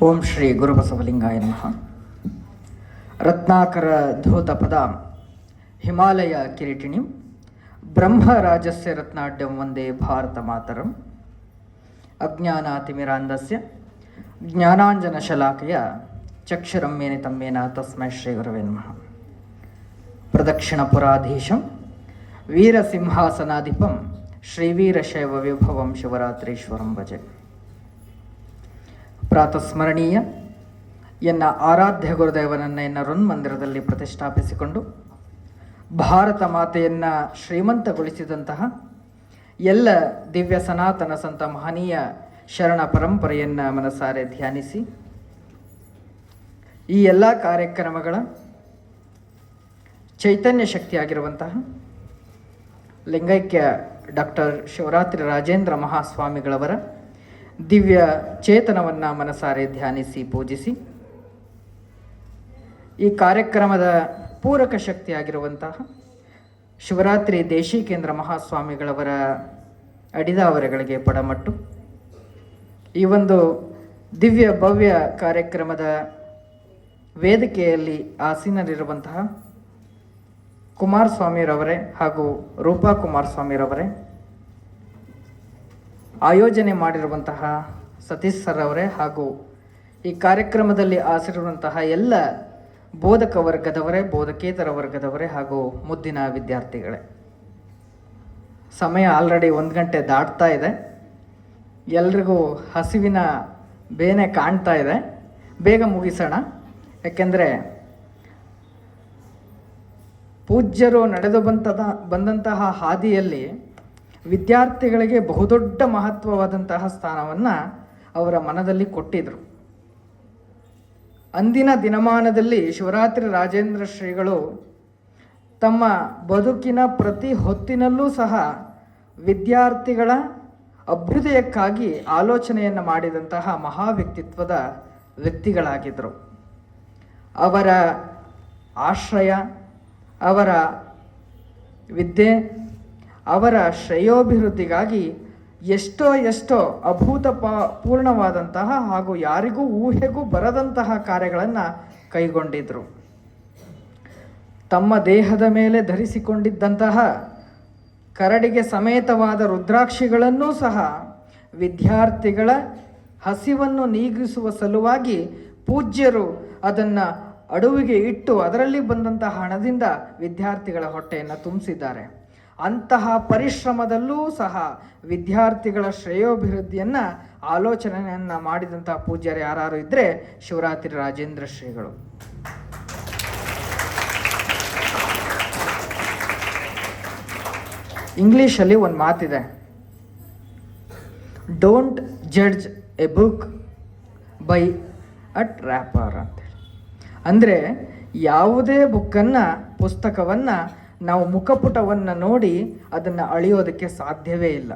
ಓಂ ಶ್ರೀ ಗುರುಬಸವಲಿಂಗಾಯ ನಮಃ ರತ್ನಾಕರ ಧೂತ ಪದ ಹಿಮಾಲಯ ಕಿರೀಟಿಣಿ ಬ್ರಹ್ಮರಾಜಸ್ಯ ರತ್ನಾಡ್ಯಂ ವಂದೇ ಭಾರತ ಮಾತರಂ ಅಜ್ಞಾನಾತಿಮಿರಾಂಧಸ್ಯ ಜ್ಞಾನಾಂಜನಶಲಾಕೆಯ ಚಕ್ಷುರಂ ಮೇನೆ ತಮ್ಮೇನ ತಸ್ಮೈ ಶ್ರೀ ಗುರವೇ ನಮಃ ಪ್ರದಕ್ಷಿಣಪುರಾಧೀಶಂ ವೀರಸಿಂಹಾಸನಾಧಿಪಂ ಶ್ರೀವೀರಶೈವ ವಿಭವಂ ಶಿವರಾತ್ರೀಶ್ವರಂ ಭಜೆ ಪ್ರಾತಸ್ಮರಣೀಯ. ಎನ್ನ ಆರಾಧ್ಯ ಗುರುದೇವನನ್ನು ಎನ್ನ ಮಂದಿರದಲ್ಲಿ ಪ್ರತಿಷ್ಠಾಪಿಸಿಕೊಂಡು ಭಾರತ ಮಾತೆಯನ್ನು ಶ್ರೀಮಂತಗೊಳಿಸಿದಂತಹ ಎಲ್ಲ ದಿವ್ಯ ಸನಾತನ ಸಂತ ಮಹನೀಯ ಶರಣ ಪರಂಪರೆಯನ್ನು ಮನಸಾರೆ ಧ್ಯಾನಿಸಿ ಈ ಎಲ್ಲ ಕಾರ್ಯಕ್ರಮಗಳ ಚೈತನ್ಯ ಶಕ್ತಿಯಾಗಿರುವಂತಹ ಲಿಂಗೈಕ್ಯ ಡಾಕ್ಟರ್ ಶಿವರಾತ್ರಿ ರಾಜೇಂದ್ರ ಮಹಾಸ್ವಾಮಿಗಳವರ ದಿವ್ಯ ಚೇತನವನ್ನು ಮನಸಾರೆ ಧ್ಯಾನಿಸಿ ಪೂಜಿಸಿ. ಈ ಕಾರ್ಯಕ್ರಮದ ಪೂರಕ ಶಕ್ತಿಯಾಗಿರುವಂತಹ ಶಿವರಾತ್ರಿ ದೇಶೀಕೇಂದ್ರ ಮಹಾಸ್ವಾಮಿಗಳವರ ಅಡಿದಾವರೆಗಳಿಗೆ ಪಡಮಟ್ಟು. ಈ ಒಂದು ದಿವ್ಯ ಭವ್ಯ ಕಾರ್ಯಕ್ರಮದ ವೇದಿಕೆಯಲ್ಲಿ ಆಸೀನರಿರುವಂತಹ ಕುಮಾರಸ್ವಾಮಿರವರೇ ಹಾಗೂ ರೂಪಾ ಕುಮಾರಸ್ವಾಮಿರವರೇ ಆಯೋಜನೆ ಮಾಡಿರುವಂತಹ ಸತೀಶ್ ಸರ್ ಅವರೇ ಹಾಗೂ ಈ ಕಾರ್ಯಕ್ರಮದಲ್ಲಿ ಆಸರಿರುವಂತಹ ಎಲ್ಲ ಬೋಧಕ ವರ್ಗದವರೇ, ಬೋಧಕೇತರ ವರ್ಗದವರೇ ಹಾಗೂ ಮುದ್ದಿನ ವಿದ್ಯಾರ್ಥಿಗಳೇ. ಸಮಯ ಆಲ್ರೆಡಿ ಒಂದು ಗಂಟೆ ದಾಟ್ತಾ ಇದೆ. ಎಲ್ರಿಗೂ ಹಸಿವಿನ ಬೇನೆ ಕಾಣ್ತಾ ಇದೆ. ಬೇಗ ಮುಗಿಸೋಣ. ಯಾಕೆಂದರೆ ಪೂಜ್ಯರು ನಡೆದು ಬಂತದ, ಬಂದಂತಹ ಹಾದಿಯಲ್ಲಿ ವಿದ್ಯಾರ್ಥಿಗಳಿಗೆ ಬಹುದೊಡ್ಡ ಮಹತ್ವವಾದಂತಹ ಸ್ಥಾನವನ್ನು ಅವರ ಮನದಲ್ಲಿ ಕೊಟ್ಟಿದ್ದರು ಅಂದಿನ ದಿನಮಾನದಲ್ಲಿ ಶಿವರಾತ್ರಿ ರಾಜೇಂದ್ರ ಶ್ರೀಗಳು ತಮ್ಮ ಬದುಕಿನ ಪ್ರತಿ ಹೊತ್ತಿನಲ್ಲೂ ಸಹ ವಿದ್ಯಾರ್ಥಿಗಳ ಅಭ್ಯುದಯಕ್ಕಾಗಿ ಆಲೋಚನೆಯನ್ನು ಮಾಡಿದಂತಹ ಮಹಾ ವ್ಯಕ್ತಿತ್ವದ ವ್ಯಕ್ತಿಗಳಾಗಿದ್ದರು ಅವರ ಆಶ್ರಯ, ಅವರ ವಿದ್ಯೆ ಅವರ ಶ್ರೇಯೋಭಿವೃದ್ಧಿಗಾಗಿ ಎಷ್ಟೋ ಎಷ್ಟೋ ಅಭೂತ ಪೂರ್ಣವಾದಂತಹ ಹಾಗೂ ಯಾರಿಗೂ ಊಹೆಗೂ ಬರದಂತಹ ಕಾರ್ಯಗಳನ್ನು ಕೈಗೊಂಡಿದ್ರು. ತಮ್ಮ ದೇಹದ ಮೇಲೆ ಧರಿಸಿಕೊಂಡಿದ್ದಂತಹ ಕರಡಿಗೆ ಸಮೇತವಾದ ರುದ್ರಾಕ್ಷಿಗಳನ್ನೂ ಸಹ ವಿದ್ಯಾರ್ಥಿಗಳ ಹಸಿವನ್ನು ನೀಗಿಸುವ ಸಲುವಾಗಿ ಪೂಜ್ಯರು ಅದನ್ನು ಅಡುವಿಗೆ ಇಟ್ಟು ಅದರಲ್ಲಿ ಬಂದಂತಹ ಹಣದಿಂದ ವಿದ್ಯಾರ್ಥಿಗಳ ಹೊಟ್ಟೆಯನ್ನು ತುಂಬಿಸಿದ್ದಾರೆ. ಅಂತಹ ಪರಿಶ್ರಮದಲ್ಲೂ ಸಹ ವಿದ್ಯಾರ್ಥಿಗಳ ಶ್ರೇಯೋಭಿವೃದ್ಧಿಯನ್ನು, ಆಲೋಚನೆಯನ್ನು ಮಾಡಿದಂತಹ ಪೂಜ್ಯರು ಯಾರು ಇದ್ದರೆ ಶಿವರಾತ್ರಿ ರಾಜೇಂದ್ರ ಶ್ರೀಗಳು. ಇಂಗ್ಲೀಷಲ್ಲಿ ಒಂದು ಮಾತಿದೆ. Don't judge a book by at wrapper ಅಂತೇಳಿ. ಅಂದರೆ ಯಾವುದೇ ಬುಕ್ಕನ್ನು ಪುಸ್ತಕವನ್ನು ನಾವು ಮುಖಪುಟವನ್ನು ನೋಡಿ ಅದನ್ನು ಅಳಿಯೋದಕ್ಕೆ ಸಾಧ್ಯವೇ ಇಲ್ಲ.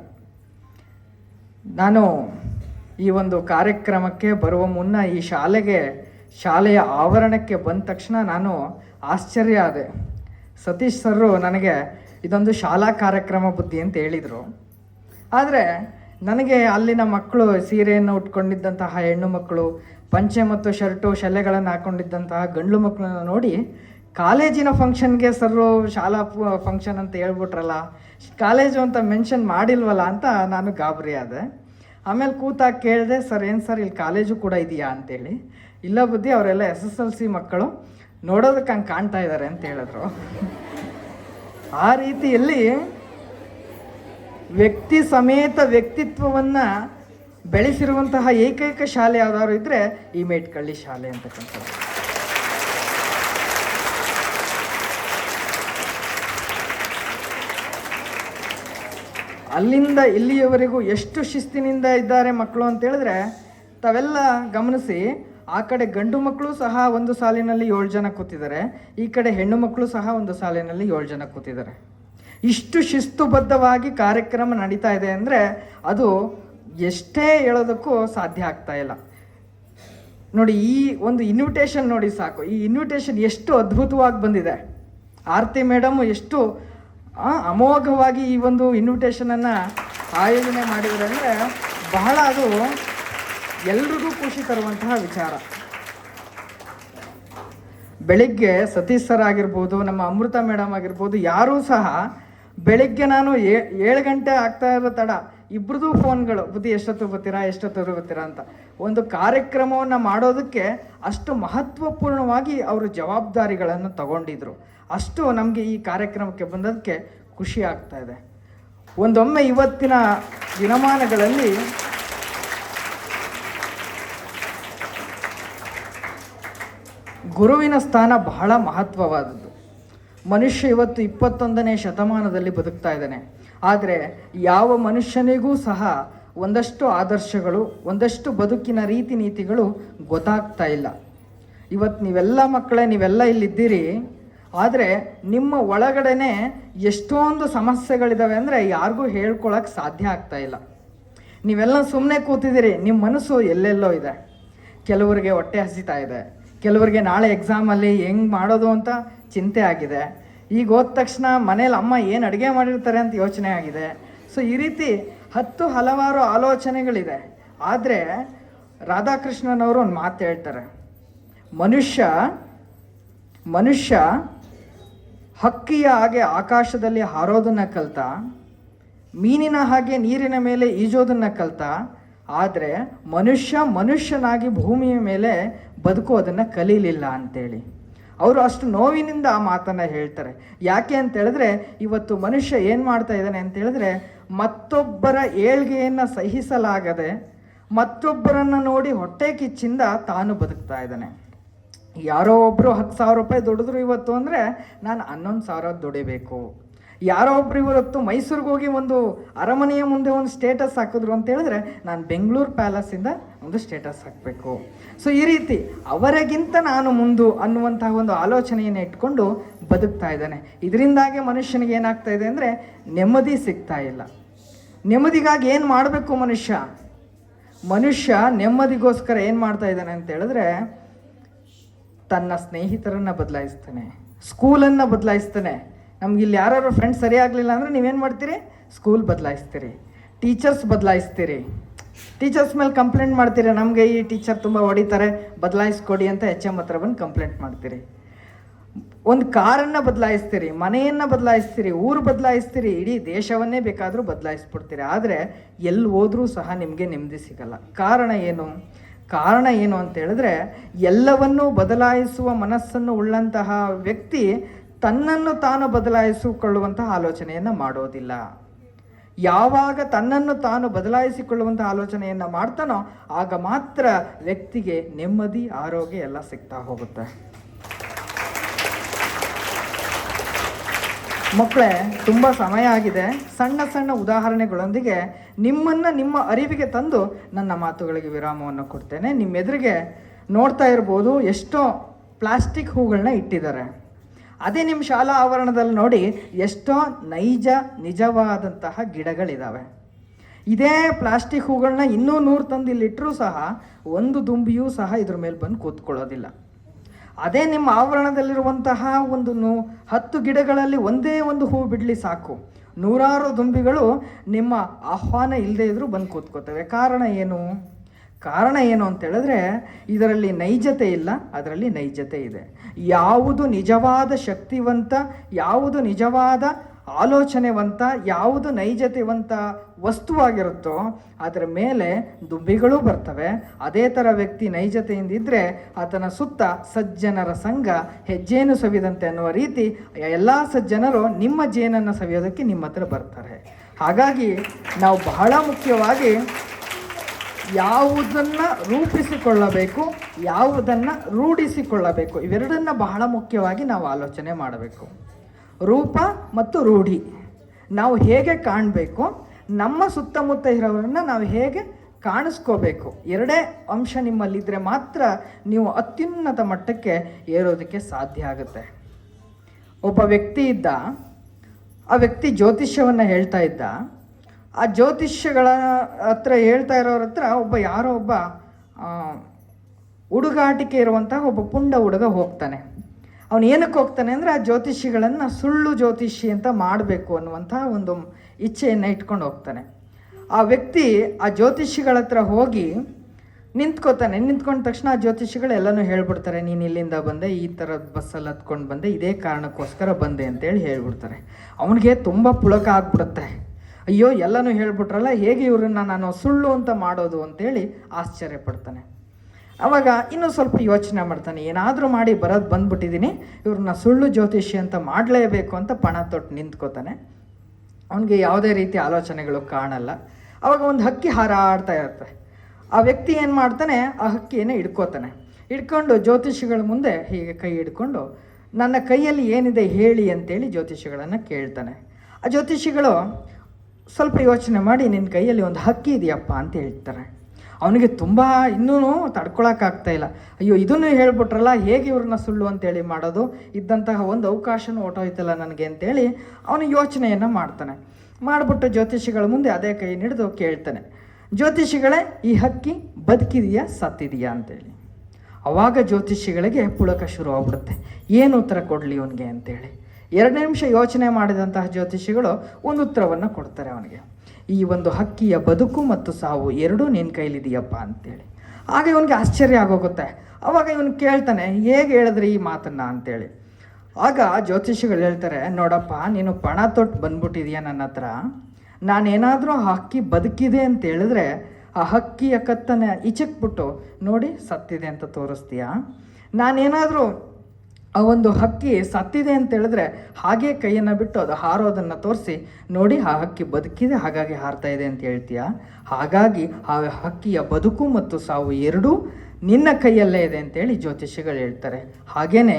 ನಾನು ಈ ಒಂದು ಕಾರ್ಯಕ್ರಮಕ್ಕೆ ಬರುವ ಮುನ್ನ ಈ ಶಾಲೆಗೆ, ಶಾಲೆಯ ಆವರಣಕ್ಕೆ ಬಂದ ತಕ್ಷಣ ನಾನು ಆಶ್ಚರ್ಯ ಆದೆ. ಸತೀಶ್ ಸರ್ರು ನನಗೆ ಇದೊಂದು ಶಾಲಾ ಕಾರ್ಯಕ್ರಮ ಬುದ್ಧಿ ಅಂತ ಹೇಳಿದರು. ಆದರೆ ನನಗೆ ಅಲ್ಲಿನ ಮಕ್ಕಳು ಸೀರೆಯನ್ನು ಉಟ್ಕೊಂಡಿದ್ದಂತಹ ಹೆಣ್ಣು ಮಕ್ಕಳು, ಪಂಚೆ ಮತ್ತು ಶರ್ಟು, ಶಲೆಗಳನ್ನು ಹಾಕ್ಕೊಂಡಿದ್ದಂತಹ ಗಂಡು ಮಕ್ಕಳನ್ನು ನೋಡಿ ಕಾಲೇಜಿನ ಫಂಕ್ಷನ್ಗೆ ಸರ್ರು ಶಾಲಾ ಫಂಕ್ಷನ್ ಅಂತ ಹೇಳ್ಬಿಟ್ರಲ್ಲ, ಕಾಲೇಜು ಅಂತ ಮೆನ್ಷನ್ ಮಾಡಿಲ್ವಲ್ಲ ಅಂತ ನಾನು ಗಾಬರಿ ಆದೆ. ಆಮೇಲೆ ಕೂತಾಗ ಕೇಳಿದೆ, ಸರ್, ಏನು ಸರ್, ಇಲ್ಲಿ ಕಾಲೇಜು ಕೂಡ ಇದೆಯಾ? ಅಂತೇಳಿ. ಇಲ್ಲ ಬುದ್ಧಿ, ಅವರೆಲ್ಲ ಎಸ್ ಎಸ್ ಎಲ್ ಸಿ ಮಕ್ಕಳು ನೋಡೋದಕ್ಕೆ ಹಂಗೆ ಕಾಣ್ತಾ ಇದ್ದಾರೆ ಅಂತ ಹೇಳಿದ್ರು. ಆ ರೀತಿಯಲ್ಲಿ ವ್ಯಕ್ತಿ ಸಮೇತ ವ್ಯಕ್ತಿತ್ವವನ್ನು ಬೆಳೆಸಿರುವಂತಹ ಏಕೈಕ ಶಾಲೆ ಯಾವ್ದಾದ್ರು ಇದ್ದರೆ ಈ ಮೇಟ್ಕಳ್ಳಿ ಶಾಲೆ ಅಂತಕ್ಕಂಥದ್ದು ಅಲ್ಲಿಂದ ಇಲ್ಲಿಯವರೆಗೂ ಎಷ್ಟು ಶಿಸ್ತಿನಿಂದ ಇದ್ದಾರೆ ಮಕ್ಕಳು ಅಂತೇಳಿದ್ರೆ ತಾವೆಲ್ಲ ಗಮನಿಸಿ, ಆ ಕಡೆ ಗಂಡು ಮಕ್ಕಳು ಸಹ ಒಂದು ಸಾಲಿನಲ್ಲಿ ಏಳು ಜನ ಕೂತಿದ್ದಾರೆ, ಈ ಕಡೆ ಹೆಣ್ಣು ಮಕ್ಕಳು ಸಹ ಒಂದು ಸಾಲಿನಲ್ಲಿ ಏಳು ಜನ ಕೂತಿದ್ದಾರೆ. ಇಷ್ಟು ಶಿಸ್ತುಬದ್ಧವಾಗಿ ಕಾರ್ಯಕ್ರಮ ನಡೀತಾ ಇದೆ ಅಂದರೆ ಅದು ಎಷ್ಟೇ ಹೇಳೋದಕ್ಕೂ ಸಾಧ್ಯ ಆಗ್ತಾ ಇಲ್ಲ. ನೋಡಿ, ಈ ಒಂದು ಇನ್ವಿಟೇಷನ್ ನೋಡಿ ಸಾಕು. ಈ ಇನ್ವಿಟೇಷನ್ ಎಷ್ಟು ಅದ್ಭುತವಾಗಿ ಬಂದಿದೆ. ಆರತಿ ಮೇಡಮ್ ಎಷ್ಟು ಅಮೋಘವಾಗಿ ಈ ಒಂದು ಇನ್ವಿಟೇಷನನ್ನು ಆಯೋಜನೆ ಮಾಡಿದ್ರೆ ಅಂದರೆ ಬಹಳ ಅದು ಎಲ್ರಿಗೂ ಖುಷಿ ತರುವಂತಹ ವಿಚಾರ. ಬೆಳಿಗ್ಗೆ ಸತೀಶ್ ಸರ್ ಆಗಿರ್ಬೋದು, ನಮ್ಮ ಅಮೃತ ಮೇಡಮ್ ಆಗಿರ್ಬೋದು, ಯಾರೂ ಸಹ ಬೆಳಿಗ್ಗೆ ನಾನು ಏಳು ಗಂಟೆ ಆಗ್ತಾ ಇರೋ ತಡ ಇಬ್ರದ್ದು ಫೋನ್ಗಳು, ಬುದ್ಧಿ ಎಷ್ಟೊತ್ತು ಬರ್ತೀರಾ ಎಷ್ಟೊತ್ತು ಬರ್ತೀರಾ ಅಂತ. ಒಂದು ಕಾರ್ಯಕ್ರಮವನ್ನು ಮಾಡೋದಕ್ಕೆ ಅಷ್ಟು ಮಹತ್ವಪೂರ್ಣವಾಗಿ ಅವರು ಜವಾಬ್ದಾರಿಗಳನ್ನು ತಗೊಂಡಿದ್ರು. ಅಷ್ಟು ನಮಗೆ ಈ ಕಾರ್ಯಕ್ರಮಕ್ಕೆ ಬಂದದಕ್ಕೆ ಖುಷಿ ಆಗ್ತಾ ಇದೆ. ಒಂದೊಮ್ಮೆ ಇವತ್ತಿನ ದಿನಮಾನಗಳಲ್ಲಿ ಗುರುವಿನ ಸ್ಥಾನ ಬಹಳ ಮಹತ್ವವಾದದ್ದು. ಮನುಷ್ಯ ಇವತ್ತು ಇಪ್ಪತ್ತೊಂದನೇ ಶತಮಾನದಲ್ಲಿ ಬದುಕ್ತಾ ಇದ್ದಾನೆ. ಆದರೆ ಯಾವ ಮನುಷ್ಯನಿಗೂ ಸಹ ಒಂದಷ್ಟು ಆದರ್ಶಗಳು, ಒಂದಷ್ಟು ಬದುಕಿನ ರೀತಿ ನೀತಿಗಳು ಗೊತ್ತಾಗ್ತಾ ಇಲ್ಲ. ಇವತ್ತು ನೀವೆಲ್ಲ ಮಕ್ಕಳೇ, ನೀವೆಲ್ಲ ಇಲ್ಲಿದ್ದೀರಿ. ಆದರೆ ನಿಮ್ಮ ಒಳಗಡೆನೆ ಎಷ್ಟೊಂದು ಸಮಸ್ಯೆಗಳಿದ್ದಾವೆ ಅಂದರೆ ಯಾರಿಗೂ ಹೇಳ್ಕೊಳಕ್ಕೆ ಸಾಧ್ಯ ಆಗ್ತಾ ಇಲ್ಲ. ನೀವೆಲ್ಲ ಸುಮ್ಮನೆ ಕೂತಿದ್ದೀರಿ ನಿಮ್ಮ ಮನಸ್ಸು ಎಲ್ಲೆಲ್ಲೋ ಇದೆ. ಕೆಲವರಿಗೆ ಹೊಟ್ಟೆ ಹಸಿತಾ ಇದೆ. ಕೆಲವರಿಗೆ ನಾಳೆ ಎಕ್ಸಾಮಲ್ಲಿ ಹೆಂಗೆ ಮಾಡೋದು ಅಂತ ಚಿಂತೆ ಆಗಿದೆ. ಈಗ ಹೋದ ತಕ್ಷಣ ಮನೇಲಿ ಅಮ್ಮ ಏನು ಅಡುಗೆ ಮಾಡಿರ್ತಾರೆ ಅಂತ ಯೋಚನೆ ಆಗಿದೆ. ಸೊ ಈ ರೀತಿ ಹತ್ತು ಹಲವಾರು ಆಲೋಚನೆಗಳಿದೆ. ಆದರೆ ರಾಧಾಕೃಷ್ಣನವರು ಒಂದು ಮಾತು ಹೇಳ್ತಾರೆ. ಮನುಷ್ಯ ಮನುಷ್ಯ ಹಕ್ಕಿಯ ಹಾಗೆ ಆಕಾಶದಲ್ಲಿ ಹಾರೋದನ್ನ ಕಲ್ತ, ಮೀನಿನ ಹಾಗೆ ನೀರಿನ ಮೇಲೆ ಈಜೋದನ್ನ ಕಲ್ತ, ಆದರೆ ಮನುಷ್ಯ ಮನುಷ್ಯನಾಗಿ ಭೂಮಿಯ ಮೇಲೆ ಬದುಕೋದನ್ನು ಕಲೀಲಿಲ್ಲ ಅಂತೇಳಿ. ಅವರು ಅಷ್ಟು ನೋವಿನಿಂದ ಆ ಮಾತನ್ನು ಹೇಳ್ತಾರೆ. ಯಾಕೆ ಅಂತ ಹೇಳಿದ್ರೆ, ಇವತ್ತು ಮನುಷ್ಯ ಏನು ಮಾಡ್ತಾ ಇದ್ದಾನೆ ಅಂತ ಹೇಳಿದ್ರೆ, ಮತ್ತೊಬ್ಬರ ಏಳ್ಗೆಯನ್ನು ಸಹಿಸಲಾಗದೆ ಮತ್ತೊಬ್ಬರನ್ನು ನೋಡಿ ಹೊಟ್ಟೆ ಕಿಚ್ಚಿಂದ ತಾನು ಬದುಕ್ತಾ ಇದ್ದಾನೆ. ಯಾರೋ ಒಬ್ಬರು ಹತ್ತು ಸಾವಿರ ರೂಪಾಯಿ ದುಡಿದ್ರು ಇವತ್ತು ಅಂದರೆ ನಾನು ಹನ್ನೊಂದು ಸಾವಿರ ದುಡಿಬೇಕು. ಯಾರೋ ಒಬ್ರು ಇವತ್ತು ಮೈಸೂರಿಗೆ ಹೋಗಿ ಒಂದು ಅರಮನೆಯ ಮುಂದೆ ಒಂದು ಸ್ಟೇಟಸ್ ಹಾಕಿದ್ರು ಅಂತ ಹೇಳಿದ್ರೆ ನಾನು ಬೆಂಗಳೂರು ಪ್ಯಾಲೇಸಿಂದ ಒಂದು ಸ್ಟೇಟಸ್ ಹಾಕಬೇಕು. ಸೊ ಈ ರೀತಿ ಅವರಿಗಿಂತ ನಾನು ಮುಂದು ಅನ್ನುವಂತಹ ಒಂದು ಆಲೋಚನೆಯನ್ನು ಇಟ್ಕೊಂಡು ಬದುಕ್ತಾ ಇದ್ದಾನೆ. ಇದರಿಂದಾಗಿ ಮನುಷ್ಯನಿಗೆ ಏನಾಗ್ತಾ ಇದೆ ಅಂದರೆ ನೆಮ್ಮದಿ ಸಿಗ್ತಾ ಇಲ್ಲ. ನೆಮ್ಮದಿಗಾಗಿ ಏನು ಮಾಡಬೇಕು ಮನುಷ್ಯ? ಮನುಷ್ಯ ನೆಮ್ಮದಿಗೋಸ್ಕರ ಏನು ಮಾಡ್ತಾ ಇದ್ದಾನೆ ಅಂತ ಹೇಳಿದ್ರೆ ತನ್ನ ಸ್ನೇಹಿತರನ್ನ ಬದಲಾಯಿಸ್ತಾನೆ. ಸ್ಕೂಲನ್ನು ಬದಲಾಯಿಸ್ತಾನೆ. ನಮ್ಗೆ ಇಲ್ಲಿ ಯಾರು ಫ್ರೆಂಡ್ಸ್ ಸರಿ ಆಗಲಿಲ್ಲ ಅಂದರೆ ನೀವೇನು ಮಾಡ್ತೀರಿ? ಸ್ಕೂಲ್ ಬದಲಾಯಿಸ್ತೀರಿ. ಟೀಚರ್ಸ್ ಬದಲಾಯಿಸ್ತೀರಿ. ಟೀಚರ್ಸ್ ಮೇಲೆ ಕಂಪ್ಲೇಂಟ್ ಮಾಡ್ತೀರಿ? ನಮಗೆ ಈ ಟೀಚರ್ ತುಂಬ ಹೊಡಿತಾರೆ. ಬದಲಾಯಿಸ್ಕೊಡಿ ಅಂತ ಎಚ್ ಎಂ ಹತ್ರ ಬಂದು ಕಂಪ್ಲೇಂಟ್ ಮಾಡ್ತೀರಿ. ಒಂದು ಕಾರನ್ನು ಬದಲಾಯಿಸ್ತೀರಿ, ಮನೆಯನ್ನು ಬದಲಾಯಿಸ್ತೀರಿ, ಊರು ಬದಲಾಯಿಸ್ತೀರಿ, ಇಡೀ ದೇಶವನ್ನೇ ಬೇಕಾದರೂ ಬದಲಾಯಿಸ್ಬಿಡ್ತೀರಿ. ಆದರೆ ಎಲ್ಲಿ ಹೋದರೂ ಸಹ ನಿಮಗೆ ನೆಮ್ಮದಿ ಸಿಗಲ್ಲ. ಕಾರಣ ಏನು? ಕಾರಣ ಏನು ಅಂತ ಹೇಳಿದ್ರೆ, ಎಲ್ಲವನ್ನೂ ಬದಲಾಯಿಸುವ ಮನಸ್ಸನ್ನು ಉಳ್ಳಂತಹ ವ್ಯಕ್ತಿ ತನ್ನನ್ನು ತಾನು ಬದಲಾಯಿಸಿಕೊಳ್ಳುವಂತಹ ಆಲೋಚನೆಯನ್ನು ಮಾಡೋದಿಲ್ಲ. ಯಾವಾಗ ತನ್ನನ್ನು ತಾನು ಬದಲಾಯಿಸಿಕೊಳ್ಳುವಂತಹ ಆಲೋಚನೆಯನ್ನು ಮಾಡ್ತಾನೋ, ಆಗ ಮಾತ್ರ ವ್ಯಕ್ತಿಗೆ ನೆಮ್ಮದಿ, ಆರೋಗ್ಯ ಎಲ್ಲ ಸಿಗ್ತಾ ಹೋಗುತ್ತೆ. ಮಕ್ಕಳೇ, ತುಂಬ ಸಮಯ ಆಗಿದೆ. ಸಣ್ಣ ಸಣ್ಣ ಉದಾಹರಣೆಗಳೊಂದಿಗೆ ನಿಮ್ಮನ್ನು ನಿಮ್ಮ ಅರಿವಿಗೆ ತಂದು ನನ್ನ ಮಾತುಗಳಿಗೆ ವಿರಾಮವನ್ನು ಕೊಡ್ತೇನೆ. ನಿಮ್ಮ ಎದುರಿಗೆ ನೋಡ್ತಾ ಇರ್ಬೋದು ಎಷ್ಟೋ ಪ್ಲಾಸ್ಟಿಕ್ ಹೂಗಳನ್ನ ಇಟ್ಟಿದ್ದಾರೆ. ಅದೇ ನಿಮ್ಮ ಶಾಲಾ ಆವರಣದಲ್ಲಿ ನೋಡಿ ಎಷ್ಟೋ ನೈಜ, ನಿಜವಾದಂತಹ ಗಿಡಗಳಿದ್ದಾವೆ ಇದೇ ಪ್ಲಾಸ್ಟಿಕ್ ಹೂಗಳನ್ನ ಇನ್ನೂ ನೂರು ತಂದು ಇಲ್ಲಿಟ್ಟರೂ ಸಹ ಒಂದು ದುಂಬಿಯೂ ಸಹ ಇದ್ರ ಮೇಲೆ ಬಂದು ಕೂತ್ಕೊಳ್ಳೋದಿಲ್ಲ. ಅದೇ ನಿಮ್ಮ ಆವರಣದಲ್ಲಿರುವಂತಹ ಒಂದು ಹತ್ತು ಗಿಡಗಳಲ್ಲಿ ಒಂದೇ ಒಂದು ಹೂ ಬಿಡಲಿ ಸಾಕು. ನೂರಾರು ದುಂಬಿಗಳು ನಿಮ್ಮ ಆಹ್ವಾನ ಇಲ್ಲದೇ ಇದ್ದರೂ ಬಂದು ಕೂತ್ಕೋತವೆ. ಕಾರಣ ಏನು? ಕಾರಣ ಏನು ಅಂತ ಹೇಳಿದ್ರೆ, ಇದರಲ್ಲಿ ನೈಜತೆ ಇಲ್ಲ, ಅದರಲ್ಲಿ ನೈಜತೆ ಇದೆ. ಯಾವುದು ನಿಜವಾದ ಶಕ್ತಿವಂತ, ಯಾವುದು ನಿಜವಾದ ಆಲೋಚನೆವಂತ, ಯಾವುದು ನೈಜತೆವಂತ ವಸ್ತುವಾಗಿರುತ್ತೋ ಅದರ ಮೇಲೆ ದುಂಬಿಗಳು ಬರ್ತವೆ. ಅದೇ ಥರ ವ್ಯಕ್ತಿ ನೈಜತೆಯಿಂದ ಇದ್ದರೆ ಆತನ ಸುತ್ತ ಸಜ್ಜನರ ಸಂಘ ಹೆಜ್ಜೇನು ಸವಿದಂತೆ ಅನ್ನುವ ರೀತಿ ಎಲ್ಲ ಸಜ್ಜನರು ನಿಮ್ಮ ಜೇನನ್ನು ಸವಿಯೋದಕ್ಕೆ ನಿಮ್ಮ ಹತ್ರ ಬರ್ತಾರೆ. ಹಾಗಾಗಿ ನಾವು ಬಹಳ ಮುಖ್ಯವಾಗಿ ಯಾವುದನ್ನು ರೂಪಿಸಿಕೊಳ್ಳಬೇಕು, ಯಾವುದನ್ನು ರೂಢಿಸಿಕೊಳ್ಳಬೇಕು, ಇವೆರಡನ್ನ ಬಹಳ ಮುಖ್ಯವಾಗಿ ನಾವು ಆಲೋಚನೆ ಮಾಡಬೇಕು. ರೂಪ ಮತ್ತು ರೂಢಿ. ನಾವು ಹೇಗೆ ಕಾಣಬೇಕು? ನಮ್ಮ ಸುತ್ತಮುತ್ತ ಇರೋವ್ರನ್ನ ನಾವು ಹೇಗೆ ಕಾಣಿಸ್ಕೋಬೇಕು? ಎರಡೇ ಅಂಶ ನಿಮ್ಮಲ್ಲಿದ್ದರೆ ಮಾತ್ರ ನೀವು ಅತ್ಯುನ್ನತ ಮಟ್ಟಕ್ಕೆ ಏರೋದಕ್ಕೆ ಸಾಧ್ಯ ಆಗುತ್ತೆ. ಒಬ್ಬ ವ್ಯಕ್ತಿ ಇದ್ದ, ಆ ವ್ಯಕ್ತಿ ಜ್ಯೋತಿಷ್ಯವನ್ನು ಹೇಳ್ತಾ ಇದ್ದ. ಆ ಜ್ಯೋತಿಷ್ಯಗಳ ಹತ್ರ ಹೇಳ್ತಾ ಇರೋರ ಹತ್ರ ಒಬ್ಬ ಯಾರೋ ಒಬ್ಬ ಹುಡುಗಾಟಿಕೆ ಇರುವಂತಹ ಒಬ್ಬ ಪುಂಡ ಹುಡುಗ ಹೋಗ್ತಾನೆ. ಅವನು ಏನಕ್ಕೆ ಹೋಗ್ತಾನೆ ಅಂದರೆ ಆ ಜ್ಯೋತಿಷಿಗಳನ್ನು ಸುಳ್ಳು ಜ್ಯೋತಿಷಿ ಅಂತ ಮಾಡಬೇಕು ಅನ್ನುವಂಥ ಒಂದು ಇಚ್ಛೆಯನ್ನು ಇಟ್ಕೊಂಡು ಹೋಗ್ತಾನೆ. ಆ ವ್ಯಕ್ತಿ ಆ ಜ್ಯೋತಿಷಿಗಳ ಹತ್ರ ಹೋಗಿ ನಿಂತ್ಕೋತಾನೆ. ನಿಂತ್ಕೊಂಡ ತಕ್ಷಣ ಆ ಜ್ಯೋತಿಷಿಗಳು ಎಲ್ಲನೂ ಹೇಳ್ಬಿಡ್ತಾರೆ, ನೀನು ಇಲ್ಲಿಂದ ಬಂದೆ, ಈ ಥರದ ಬಸ್ಸಲ್ಲಿ ಹತ್ಕೊಂಡು ಬಂದೆ, ಇದೇ ಕಾರಣಕ್ಕೋಸ್ಕರ ಬಂದೆ ಅಂತೇಳಿ ಹೇಳ್ಬಿಡ್ತಾರೆ. ಅವನಿಗೆ ತುಂಬ ಪುಳಕ ಆಗ್ಬಿಡುತ್ತೆ. ಅಯ್ಯೋ, ಎಲ್ಲನೂ ಹೇಳ್ಬಿಟ್ರಲ್ಲ, ಹೇಗೆ ಇವ್ರನ್ನ ನಾನು ಸುಳ್ಳು ಅಂತ ಮಾಡೋದು ಅಂತೇಳಿ ಆಶ್ಚರ್ಯ ಪಡ್ತಾನೆ ಅವಾಗ ಇನ್ನೂ ಸ್ವಲ್ಪ ಯೋಚನೆ ಮಾಡ್ತಾನೆ, ಏನಾದರೂ ಮಾಡಿ ಬರೋದು ಬಂದ್ಬಿಟ್ಟಿದ್ದೀನಿ ಇವ್ರನ್ನ ಸುಳ್ಳು ಜ್ಯೋತಿಷಿ ಅಂತ ಮಾಡಲೇಬೇಕು ಅಂತ ಪಣ ತೊಟ್ಟು ನಿಂತ್ಕೋತಾನೆ. ಅವನಿಗೆ ಯಾವುದೇ ರೀತಿ ಆಲೋಚನೆಗಳು ಕಾಣಲ್ಲ. ಅವಾಗ ಒಂದು ಹಕ್ಕಿ ಹಾರಾಡ್ತಾ ಇರುತ್ತೆ. ಆ ವ್ಯಕ್ತಿ ಏನು ಮಾಡ್ತಾನೆ, ಆ ಹಕ್ಕಿಯನ್ನು ಹಿಡ್ಕೋತಾನೆ. ಹಿಡ್ಕೊಂಡು ಜ್ಯೋತಿಷಿಗಳ ಮುಂದೆ ಹೀಗೆ ಕೈ ಹಿಡ್ಕೊಂಡು, ನನ್ನ ಕೈಯಲ್ಲಿ ಏನಿದೆ ಹೇಳಿ ಅಂತೇಳಿ ಜ್ಯೋತಿಷಿಗಳನ್ನು ಕೇಳ್ತಾನೆ. ಆ ಜ್ಯೋತಿಷಿಗಳು ಸ್ವಲ್ಪ ಯೋಚನೆ ಮಾಡಿ ನಿನ್ನ ಕೈಯಲ್ಲಿ ಒಂದು ಹಕ್ಕಿ ಇದೆಯಪ್ಪ ಅಂತ ಹೇಳ್ತಾರೆ. ಅವನಿಗೆ ತುಂಬ ಇನ್ನೂ ತಡ್ಕೊಳಕ್ಕಾಗ್ತಾ ಇಲ್ಲ. ಅಯ್ಯೋ, ಇದನ್ನು ಹೇಳ್ಬಿಟ್ರಲ್ಲ, ಹೇಗೆ ಇವ್ರನ್ನ ಸುಳ್ಳು ಅಂತೇಳಿ ಮಾಡೋದು? ಇದ್ದಂತಹ ಒಂದು ಅವಕಾಶನೂ ಹೊಟ್ಟೋಯ್ತಲ್ಲ ನನಗೆ ಅಂತೇಳಿ ಅವನು ಯೋಚನೆಯನ್ನು ಮಾಡ್ತಾನೆ. ಮಾಡಿಬಿಟ್ಟು ಜ್ಯೋತಿಷಿಗಳ ಮುಂದೆ ಅದೇ ಕೈ ಹಿಡಿದು ಕೇಳ್ತಾನೆ. ಜ್ಯೋತಿಷಿಗಳೇ, ಈ ಹಕ್ಕಿ ಬದುಕಿದೆಯಾ, ಸತ್ತಿದೆಯಾ ಅಂತೇಳಿ. ಅವಾಗ ಜ್ಯೋತಿಷಿಗಳಿಗೆ ಪುಳಕ ಶುರು ಆಗ್ಬಿಡುತ್ತೆ. ಏನು ಉತ್ತರ ಕೊಡಲಿ ಅವನಿಗೆ ಅಂತೇಳಿ. ಎರಡು ನಿಮಿಷ ಯೋಚನೆ ಮಾಡಿದಂತಹ ಜ್ಯೋತಿಷಿಗಳು ಒಂದು ಉತ್ತರವನ್ನು ಕೊಡ್ತಾರೆ ಅವನಿಗೆ. ಈ ಒಂದು ಹಕ್ಕಿಯ ಬದುಕು ಮತ್ತು ಸಾವು ಎರಡೂ ನಿನ್ನ ಕೈಲಿದೆಯಪ್ಪ ಅಂತೇಳಿ. ಆಗ ಇವನಿಗೆ ಆಶ್ಚರ್ಯ ಆಗೋಗುತ್ತೆ. ಅವಾಗ ಇವನು ಕೇಳ್ತಾನೆ, ಹೇಗೆ ಹೇಳಿದ್ರಿ ಈ ಮಾತನ್ನ? ಅಂತೇಳಿ. ಆಗ ಜ್ಯೋತಿಷಿಗಳು ಹೇಳ್ತಾರೆ, ನೋಡಪ್ಪ, ನೀನು ಪಣ ತೊಟ್ಟು ಬಂದ್ಬಿಟ್ಟಿದೆಯಾ ನನ್ನ ಹತ್ರ. ನಾನೇನಾದರೂ ಆ ಹಕ್ಕಿ ಬದುಕಿದೆ ಅಂತ ಹೇಳಿದ್ರೆ, ಆ ಹಕ್ಕಿಯ ಕತ್ತನ ಇಚಕ್ಬಿಟ್ಟು ನೋಡಿ ಸತ್ತಿದೆ ಅಂತ ತೋರಿಸ್ತೀಯಾ? ನಾನೇನಾದರೂ ಆ ಒಂದು ಹಕ್ಕಿ ಸತ್ತಿದೆ ಅಂತ ಹೇಳಿದ್ರೆ ಹಾಗೆ ಕೈಯನ್ನು ಬಿಟ್ಟು ಅದು ಹಾರೋದನ್ನು ತೋರಿಸಿ ನೋಡಿ ಆ ಹಕ್ಕಿ ಬದುಕಿದೆ, ಹಾಗಾಗಿ ಹಾರ್ತಾ ಇದೆ ಅಂತ ಹೇಳ್ತೀಯ? ಹಾಗಾಗಿ ಆ ಹಕ್ಕಿಯ ಬದುಕು ಮತ್ತು ಸಾವು ಎರಡೂ ನಿನ್ನ ಕೈಯಲ್ಲೇ ಇದೆ ಅಂತೇಳಿ ಜ್ಯೋತಿಷಿಗಳು ಹೇಳ್ತಾರೆ. ಹಾಗೇನೆ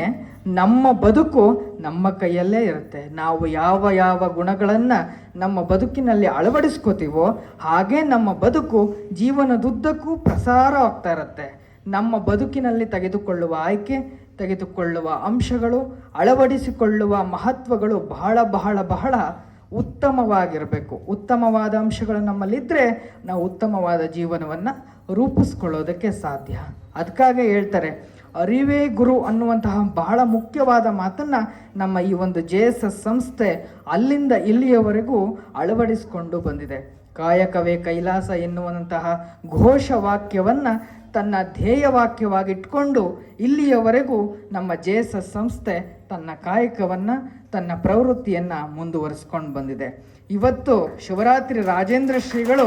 ನಮ್ಮ ಬದುಕು ನಮ್ಮ ಕೈಯಲ್ಲೇ ಇರುತ್ತೆ. ನಾವು ಯಾವ ಯಾವ ಗುಣಗಳನ್ನು ನಮ್ಮ ಬದುಕಿನಲ್ಲಿ ಅಳವಡಿಸ್ಕೋತೀವೋ ಹಾಗೆ ನಮ್ಮ ಬದುಕು ಜೀವನದುದ್ದಕ್ಕೂ ಪ್ರಸಾರ ಆಗ್ತಾ ಇರುತ್ತೆ. ನಮ್ಮ ಬದುಕಿನಲ್ಲಿ ತೆಗೆದುಕೊಳ್ಳುವ ಆಯ್ಕೆ ತೆಗೆದುಕೊಳ್ಳುವ ಅಂಶಗಳು, ಅಳವಡಿಸಿಕೊಳ್ಳುವ ಮಹತ್ವಗಳು ಬಹಳ ಬಹಳ ಬಹಳ ಉತ್ತಮವಾಗಿರಬೇಕು. ಉತ್ತಮವಾದ ಅಂಶಗಳು ನಮ್ಮಲ್ಲಿದ್ದರೆ ನಾವು ಉತ್ತಮವಾದ ಜೀವನವನ್ನು ರೂಪಿಸ್ಕೊಳ್ಳೋದಕ್ಕೆ ಸಾಧ್ಯ. ಅದಕ್ಕಾಗಿ ಹೇಳ್ತಾರೆ, ಅರಿವೇ ಗುರು ಅನ್ನುವಂತಹ ಬಹಳ ಮುಖ್ಯವಾದ ಮಾತನ್ನು ನಮ್ಮ ಈ ಒಂದು ಜೆ ಎಸ್ ಎಸ್ ಸಂಸ್ಥೆ ಅಲ್ಲಿಂದ ಇಲ್ಲಿಯವರೆಗೂ ಅಳವಡಿಸಿಕೊಂಡು ಬಂದಿದೆ. ಕಾಯಕವೇ ಕೈಲಾಸ ಎನ್ನುವಂತಹ ಘೋಷವಾಕ್ಯವನ್ನು ತನ್ನ ಧ್ಯೇಯವಾಕ್ಯವಾಗಿಟ್ಕೊಂಡು ಇಲ್ಲಿಯವರೆಗೂ ನಮ್ಮ ಜೆ ಎಸ್ ಎಸ್ ಸಂಸ್ಥೆ ತನ್ನ ಕಾಯಕವನ್ನು, ತನ್ನ ಪ್ರವೃತ್ತಿಯನ್ನು ಮುಂದುವರಿಸ್ಕೊಂಡು ಬಂದಿದೆ. ಇವತ್ತು ಶಿವರಾತ್ರಿ ರಾಜೇಂದ್ರ ಶ್ರೀಗಳು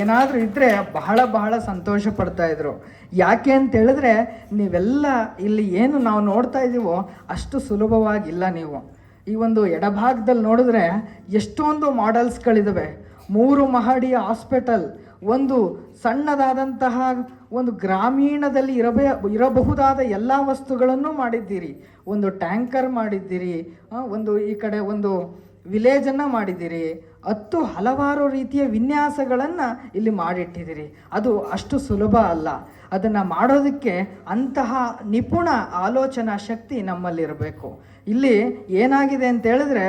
ಏನಾದರೂ ಇದ್ದರೆ ಬಹಳ ಬಹಳ ಸಂತೋಷ ಪಡ್ತಾಯಿದ್ರು ಯಾಕೆ ಅಂತ ಹೇಳಿದ್ರೆ ನೀವೆಲ್ಲ ಇಲ್ಲಿ ಏನು ನಾವು ನೋಡ್ತಾ ಇದ್ದೀವೋ ಅಷ್ಟು ಸುಲಭವಾಗಿಲ್ಲ ನೀವು. ಈ ಒಂದು ಎಡಭಾಗದಲ್ಲಿ ನೋಡಿದ್ರೆ ಎಷ್ಟೊಂದು ಮಾಡೆಲ್ಸ್ಗಳಿದ್ದಾವೆ ಮೂರು ಮಹಡಿಯ ಹಾಸ್ಪಿಟಲ್, ಒಂದು ಸಣ್ಣದಾದಂತಹ ಒಂದು ಗ್ರಾಮೀಣದಲ್ಲಿ ಇರಬೇ, ಇರಬಹುದಾದ ಎಲ್ಲ ವಸ್ತುಗಳನ್ನು ಮಾಡಿದ್ದೀರಿ. ಒಂದು ಟ್ಯಾಂಕರ್ ಮಾಡಿದ್ದೀರಿ ಒಂದು ಈ ಕಡೆ ಒಂದು ವಿಲೇಜನ್ನು ಮಾಡಿದ್ದೀರಿ. ಹತ್ತು ಹಲವಾರು ರೀತಿಯ ವಿನ್ಯಾಸಗಳನ್ನು ಇಲ್ಲಿ ಮಾಡಿಟ್ಟಿದ್ದೀರಿ. ಅದು ಅಷ್ಟು ಸುಲಭ ಅಲ್ಲ. ಅದನ್ನು ಮಾಡೋದಕ್ಕೆ ಅಂತಹ ನಿಪುಣ ಆಲೋಚನಾ ಶಕ್ತಿ ನಮ್ಮಲ್ಲಿರಬೇಕು. ಇಲ್ಲಿ ಏನಾಗಿದೆ ಅಂತ ಹೇಳಿದ್ರೆ